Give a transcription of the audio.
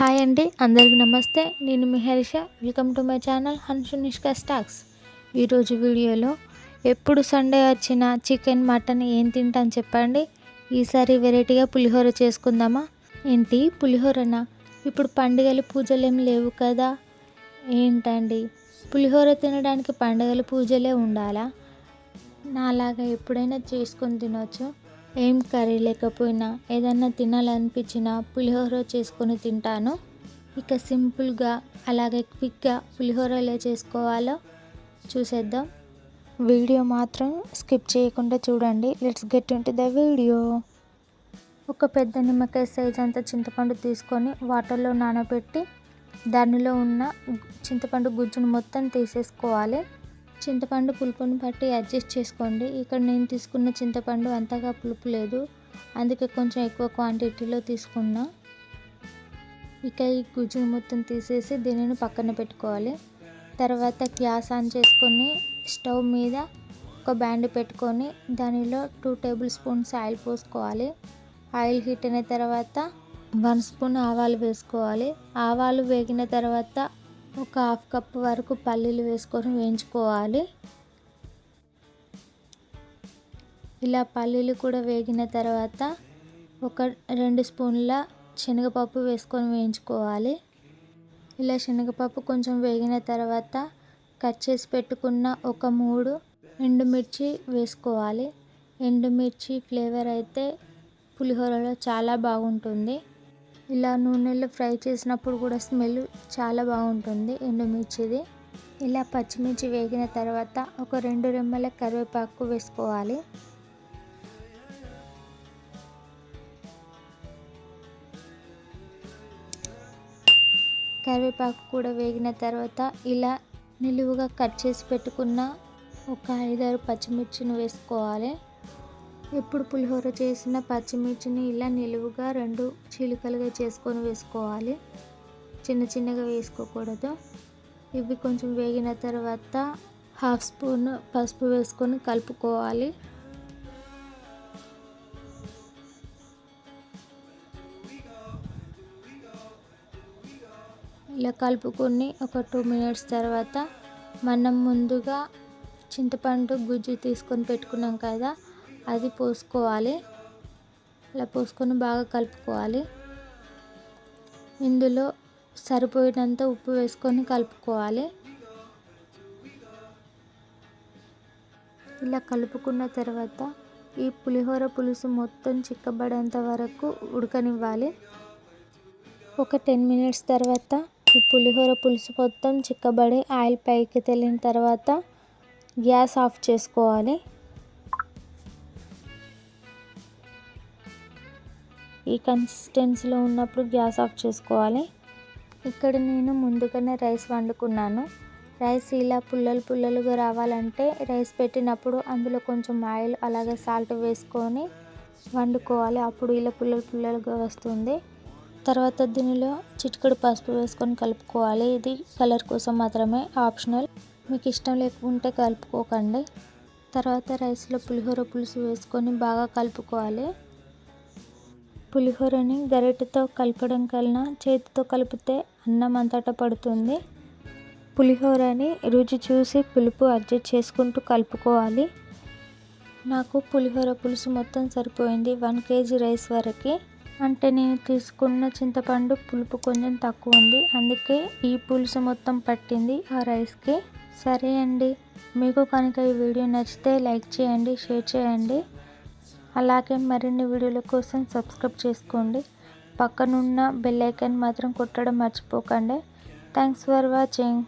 Hi అండి అందరికి నమస్తే. నేను మీ Harisha. Welcome to my channel Hanshu Nishka stocks ఈరోజు వీడియోలో ఎప్పుడు సండే వచ్చిన చికెన్ మటన్ ఏం తింటాను చెప్పండి. ఈసారి వెరైటీగా పులిహోర చేసుకుందామా? ఏంటి పులిహోరనా? ఇప్పుడు పండుగలు పూజలు ఏం లేవు కదా. ఏంటండి? పులిహోర తినడానికి పండుగలు పూజలే ఉండాలా? నాలాగా ఎప్పుడైనా చేసుకొని తినొచ్చు. ఏం కర్రీ లేకపోయినా ఏదన్నా తినాలనిపించినా పులిహోర చేసుకొని తింటాను. ఇక సింపుల్గా అలాగే క్విక్గా పులిహోర ఎలా చేసుకోవాలో చూసేద్దాం. వీడియో మాత్రం స్కిప్ చేయకుండా చూడండి. Let's get into the video. ఒక పెద్ద నిమ్మకాయ సైజ్ అంత చింతపండు తీసుకొని వాటర్లో నానబెట్టి దానిలో ఉన్న చింతపండు గుజ్జును మొత్తం తీసేసుకోవాలి. చింతపండు పులుపుని బట్టి అడ్జస్ట్ చేసుకోండి. ఇక్కడ నేను తీసుకున్న చింతపండు అంతగా పులుపు లేదు. అందుకే కొంచెం ఎక్కువ క్వాంటిటీలో తీసుకున్నా. ఇక ఈ గుజ్జును మొత్తం తీసేసి దీనిని పక్కన పెట్టుకోవాలి. తర్వాత గ్యాస్ ఆన్ చేసుకొని స్టవ్ మీద ఒక బ్యాండ్ పెట్టుకొని దానిలో టూ టేబుల్ స్పూన్స్ ఆయిల్ పోసుకోవాలి. ఆయిల్ హీట్ అయిన తర్వాత వన్ స్పూన్ ఆవాలు వేసుకోవాలి. ఆవాలు వేగిన తర్వాత ఒక హాఫ్ కప్ వరకు పల్లీలు వేసుకొని వేయించుకోవాలి. ఇలా పల్లీలు కూడా వేగిన తర్వాత ఒక రెండు స్పూన్ల శనగపప్పు వేసుకొని వేయించుకోవాలి. ఇలా శనగపప్పు కొంచెం వేగిన తర్వాత కట్ చేసి పెట్టుకున్న ఒక మూడు ఎండుమిర్చి వేసుకోవాలి. ఎండుమిర్చి ఫ్లేవర్ అయితే పులిహోరలో చాలా బాగుంటుంది. ఇలా నూనెలో ఫ్రై చేసినప్పుడు కూడా స్మెల్ చాలా బాగుంటుంది ఎండుమిర్చిది. ఇలా పచ్చిమిర్చి వేగిన తర్వాత ఒక రెండు రెమ్మల కరివేపాకు వేసుకోవాలి. కరివేపాకు కూడా వేగిన తర్వాత ఇలా నిలువుగా కట్ చేసి పెట్టుకున్న ఒక ఐదారు పచ్చిమిర్చిని వేసుకోవాలి. ఎప్పుడు పులిహోర చేసిన పచ్చిమిర్చిని ఇలా నిలువుగా రెండు చీలికలుగా చేసుకొని వేసుకోవాలి. చిన్న చిన్నగా వేసుకోకూడదు. ఇవి కొంచెం వేగిన తర్వాత హాఫ్ స్పూన్ పసుపు వేసుకొని కలుపుకోవాలి. ఇలా కలుపుకొని ఒక టూ మినిట్స్ తర్వాత మనం ముందుగా చింతపండు గుజ్జు తీసుకొని పెట్టుకున్నాం కదా అది పోసుకోవాలి. అలా పోసుకొని బాగా కలుపుకోవాలి. ఇందులో సరిపోయినంత ఉప్పు వేసుకొని కలుపుకోవాలి. ఇలా కలుపుకున్న తర్వాత ఈ పులిహోర పులుసు మొత్తం చిక్కబడేంత వరకు ఉడకనివ్వాలి. ఒక టెన్ మినిట్స్ తర్వాత ఈ పులిహోర పులుసు మొత్తం చిక్కబడి ఆయిల్ పైకి తెలిన తర్వాత గ్యాస్ ఆఫ్ చేసుకోవాలి. ఈ కన్సిస్టెన్సీలో ఉన్నప్పుడు గ్యాస్ ఆఫ్ చేసుకోవాలి. ఇక్కడ నేను ముందుగానే రైస్ వండుకున్నాను. రైస్ ఇలా పుల్లలు పుల్లలుగా రావాలంటే రైస్ పెట్టినప్పుడు అందులో కొంచెం ఆయిల్ అలాగే సాల్ట్ వేసుకొని వండుకోవాలి. అప్పుడు ఇలా పుల్లలు పుల్లలుగా వస్తుంది. తర్వాత దీనిలో చిటికడు పసుపు వేసుకొని కలుపుకోవాలి. ఇది కలర్ కోసం మాత్రమే ఆప్షనల్. మీకు ఇష్టం లేకుంటే కలుపుకోకండి. తర్వాత రైస్లో పులిహోర పులుసు వేసుకొని బాగా కలుపుకోవాలి. పులిహోరని గరిటెతో కలపడం కన్నా చేతితో కలిపితే అన్నం అంతటా పడుతుంది. పులిహోరని రుచి చూసి పులుపు అడ్జస్ట్ చేసుకుంటూ కలుపుకోవాలి. నాకు పులిహోర పులుసు మొత్తం సరిపోయింది. వన్ కేజీ రైస్ వరకు. అంటే నేను తీసుకున్న చింతపండు పులుపు కొంచెం తక్కువ ఉంది. అందుకే ఈ పులుసు మొత్తం పట్టింది ఆ రైస్కి. సరే అండి. మీకు కనుక ఈ వీడియో నచ్చితే లైక్ చేయండి షేర్ చేయండి. అలాగే మరిన్ని వీడియోల కోసం సబ్స్క్రైబ్ చేసుకోండి. పక్కనున్న బెల్ ఐకాన్ మాత్రం కొట్టడం మర్చిపోకండి. Thanks for watching.